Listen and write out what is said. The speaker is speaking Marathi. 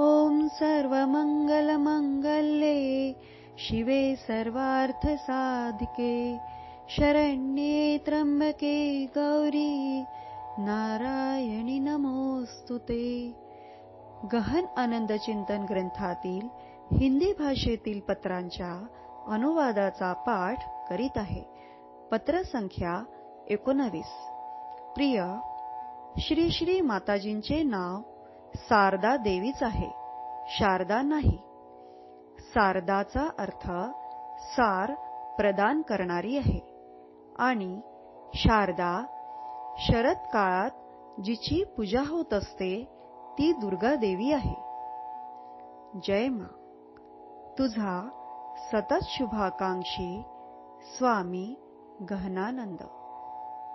ॐ सर्वमङ्गलमङ्गल्ये शिवे सर्वार्थसाधिके शरण्ये त्र्यम्बके गौरी नारायणी नमोऽस्तु ते. गहन आनंद चिंतन ग्रंथातील हिंदी भाषेतील पत्रांच्या अनुवादाचा पाठ करीत आहे. पत्र संख्या एकोणवीस. प्रिय श्री श्री माताजींचे नाव सारदा देवीच आहे शारदा नाही. सारदाचा अर्थ सार प्रदान करणारी आहे. आणि शारदा शरद काळात जिची पूजा होत असते ती दुर्गा देवी आहे. जय मा. तुझा सतत शुभाकांक्षी स्वामी गहनानंद.